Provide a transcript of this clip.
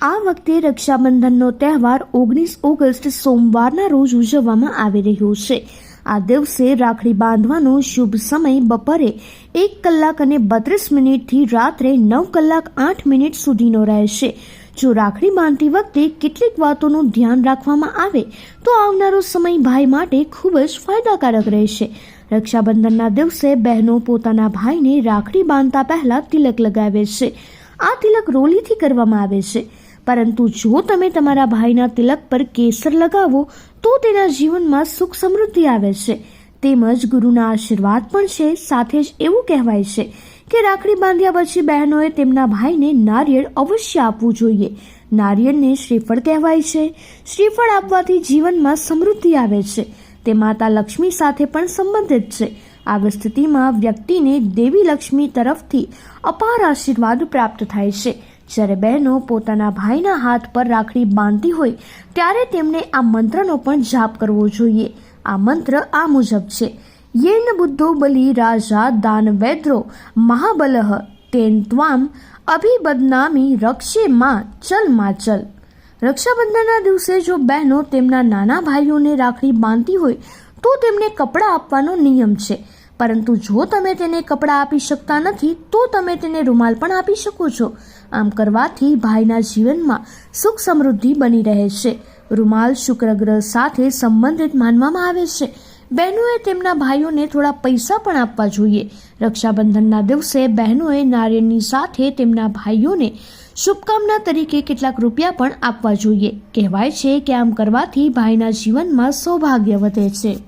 આ વખતે રક્ષાબંધનનો તહેવાર ઓગણીસ ઓગસ્ટ સોમવારના રોજ ઉજવવામાં આવી રહ્યો છે. આ દિવસે રાખડી બાંધવાનો શુભ સમય બપોરે એક કલાક અને બત્રીસ મિનિટથી રાત્રે નવ કલાક આઠ મિનિટ સુધીનો રહેશે. જો રાખડી બાંધતી વખતે કેટલીક વાતોનું ધ્યાન રાખવામાં આવે, તો આવનારો સમય ભાઈ માટે ખૂબ જ ફાયદાકારક રહેશે. રક્ષાબંધનના દિવસે બહેનો પોતાના ભાઈને રાખડી બાંધતા પહેલાં તિલક લગાવે છે. આ તિલક રોલીથી કરવામાં આવે છે. પરંતુ જો તમે તમારા ભાઈના તિલક પર કેસર લગાવો, તો તેના જીવનમાં સુખ સમૃદ્ધિ આવે છે. તેમજ ગુરુના આશીર્વાદ પણ છે. સાથે જ એવું કહેવાય છે કે રાખડી બાંધ્યા પછી બહેનોએ તેમના ભાઈને નારિયેળ અવશ્ય આપવું જોઈએ. નારિયેળને શ્રીફળ કહેવાય છે. શ્રીફળ આપવાથી જીવનમાં સમૃદ્ધિ આવે છે. તે માતા લક્ષ્મી સાથે પણ સંબંધિત છે. આવી સ્થિતિમાં વ્યક્તિને દેવી લક્ષ્મી તરફથી અપાર આશીર્વાદ પ્રાપ્ત થાય છે. જ્યારે બહેનો પોતાના ભાઈના હાથ પર રાખડી બાંધતી હોય, ત્યારે તેમણે આ મંત્રનો પણ જાપ કરવો જોઈએ. આ મંત્ર આ મુજબ છે. યેન બુદ્ધો બલી રાજા દાનવેદ્રો મહાબલહ તેન ત્વામ અભિબદનામી રક્ષે માં ચલમાં ચલ. રક્ષાબંધનના દિવસે જો બહેનો તેમના નાના ભાઈઓને રાખડી બાંધતી હોય, તો તેમને કપડાં આપવાનો નિયમ છે. પરંતુ જો તમે તેને કપડાં આપી શકતા નથી, તો તમે તેને રૂમાલ પણ આપી શકો છો. આમ કરવાથી ભાઈના જીવનમાં સુખ સમૃદ્ધિ બની રહે છે. રૂમાલ શુક્ર ગ્રહ સાથે સંબંધિત માનવામાં આવે છે. બહેનોએ તેમના ભાઈઓને થોડા પૈસા પણ આપવા જોઈએ. રક્ષાબંધનના દિવસે બહેનોએ નારિયેળની સાથે તેમના ભાઈઓને શુભકામના તરીકે કેટલાક રૂપિયા પણ આપવા જોઈએ. કહેવાય છે કે આમ કરવાથી ભાઈના જીવનમાં સૌભાગ્ય વધે છે.